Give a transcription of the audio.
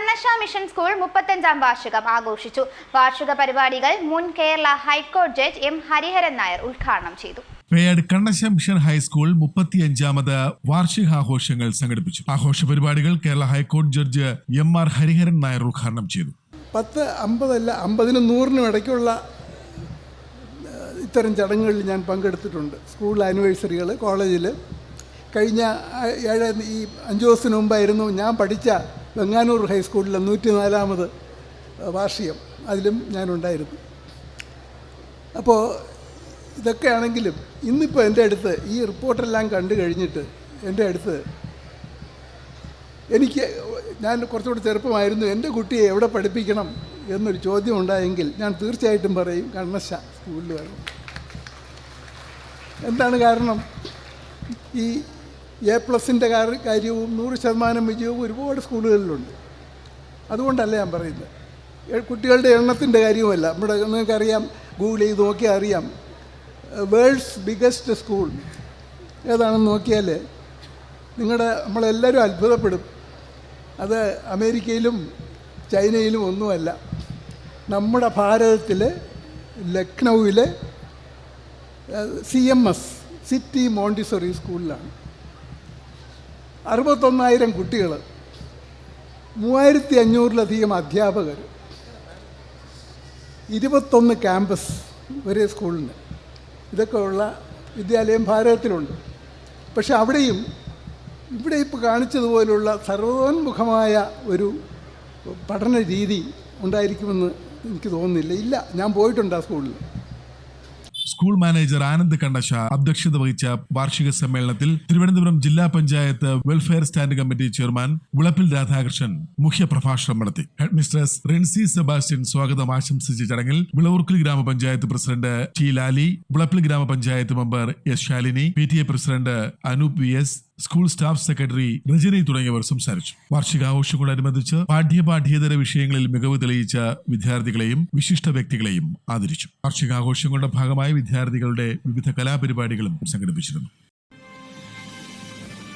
Kannassa mission school മുപ്പത്തഞ്ചാം വാർഷികം ആഘോഷിച്ചു. വാർഷിക പരിപാടികൾ മുൻ കേരള ഹൈക്കോടതി ജഡ്ജ് എം ഹരിഹരൻ നായർ ഉദ്ഘാടനം ചെയ്തു. Peyad Kannasa mission high school മുപ്പത്തിയഞ്ചാമത് വാർഷികാഘോഷങ്ങൾ സംഘടിപ്പിച്ചു. ആഘോഷ പരിപാടികൾ കേരള ഹൈക്കോടതി judge M R Hariharan Nair ഉദ്ഘാടനം ചെയ്തു. പത്ത് അമ്പതല്ല അമ്പതിനും നൂറിനും ഇടയ്ക്കുള്ള ഇത്തരം ചടങ്ങുകളിൽ ഞാൻ പങ്കെടുത്തിട്ടുണ്ട്. സ്കൂൾ ആനിവേഴ്സറികൾ കോളേജിൽ. കഴിഞ്ഞ ഏഴ് ഈ അഞ്ച് ദിവസത്തിന് മുമ്പായിരുന്നു ഞാൻ പഠിച്ച വെങ്ങാനൂർ ഹൈസ്കൂളിലെ നൂറ്റി നാലാമത് വാർഷികം അതിലും ഞാനുണ്ടായിരുന്നു. അപ്പോൾ ഇതൊക്കെ ആണെങ്കിലും ഇന്നിപ്പോൾ എന്റെ അടുത്ത് ഈ റിപ്പോർട്ടെല്ലാം കണ്ടു കഴിഞ്ഞിട്ട് എന്റെ അടുത്ത് എനിക്ക് ഞാൻ കുറച്ചുകൂടി ചെറുപ്പമായിരുന്നു എന്റെ കുട്ടിയെ എവിടെ പഠിപ്പിക്കണം എന്നൊരു ചോദ്യം ഉണ്ടായെങ്കിൽ ഞാൻ തീർച്ചയായിട്ടും പറയും കണ്ണശ സ്കൂളിൽ വരണം. എന്താണ് കാരണം? ഈ എ പ്ലസിന്റെ കാര്യവും നൂറ് ശതമാനം വിജയവും ഒരുപാട് സ്കൂളുകളിലുണ്ട്. അതുകൊണ്ടല്ല ഞാൻ പറയുന്നത്. കുട്ടികളുടെ എണ്ണത്തിന്റെ കാര്യവുമല്ല. നമ്മുടെ നിങ്ങൾക്കറിയാം ഗൂഗിൾ ചെയ്ത് നോക്കിയാൽ അറിയാം. വേൾഡ്സ് ബിഗസ്റ്റ് സ്കൂൾ ഏതാണെന്ന് നോക്കിയാൽ നിങ്ങളുടെ നമ്മളെല്ലാവരും അത്ഭുതപ്പെടും. അത് അമേരിക്കയിലും ചൈനയിലും ഒന്നുമല്ല. നമ്മുടെ ഭാരതത്തിൽ ലക്നൗവിലെ C M S city Montessori സ്കൂളിലാണ്. അറുപത്തൊന്നായിരം കുട്ടികൾ മൂവായിരത്തി അഞ്ഞൂറിലധികം അധ്യാപകർ ഇരുപത്തൊന്ന് ക്യാമ്പസ് ഒരേ സ്കൂളിന്. ഇതൊക്കെ ഉള്ള വിദ്യാലയം ഭാരതത്തിലുണ്ട്. പക്ഷെ അവിടെയും ഇവിടെ ഇപ്പോൾ കാണിച്ചതുപോലുള്ള സർവോന്മുഖമായ ഒരു പഠന രീതി ഉണ്ടായിരിക്കുമെന്ന് എനിക്ക് തോന്നുന്നില്ല. ഇല്ല ഞാൻ പോയിട്ടുണ്ട് ആ സ്കൂളിൽ സ്കൂൾ മാനേജർ ആനന്ദ് കണ്ണശ അധ്യക്ഷത വഹിച്ച വാർഷിക സമ്മേളനത്തിൽ തിരുവനന്തപുരം ജില്ലാ panchayat welfare stand committee chairman Vilappil Radhakrishnan മുഖ്യപ്രഭാഷണം നടത്തി. ഹെഡ് മിസ്ട്രസ് റിൻസി സെബാസ്റ്റ്യൻ സ്വാഗതം ആശംസിച്ച ചടങ്ങിൽ വിളവൂർക്കൽ ഗ്രാമപഞ്ചായത്ത് പ്രസിഡന്റ് ടി ലാലി വിളപ്പിൽ ഗ്രാമപഞ്ചായത്ത് member S Shalini P T A president Anoop V S school staff secretary Rajani തുടങ്ങിയവർ സംസാരിച്ചു. വാർഷികാഘോഷങ്ങളോടനുബന്ധിച്ച് പാഠ്യപാഠ്യേതര വിഷയങ്ങളിൽ മികവ് തെളിയിച്ച വിദ്യാർത്ഥികളെയും വിശിഷ്ട വ്യക്തികളെയും ആദരിച്ചു. വാർഷികാഘോഷങ്ങളുടെ ഭാഗമായി വിദ്യാർത്ഥികളുടെ വിവിധ കലാപരിപാടികളും സംഘടിപ്പിച്ചിരുന്നു.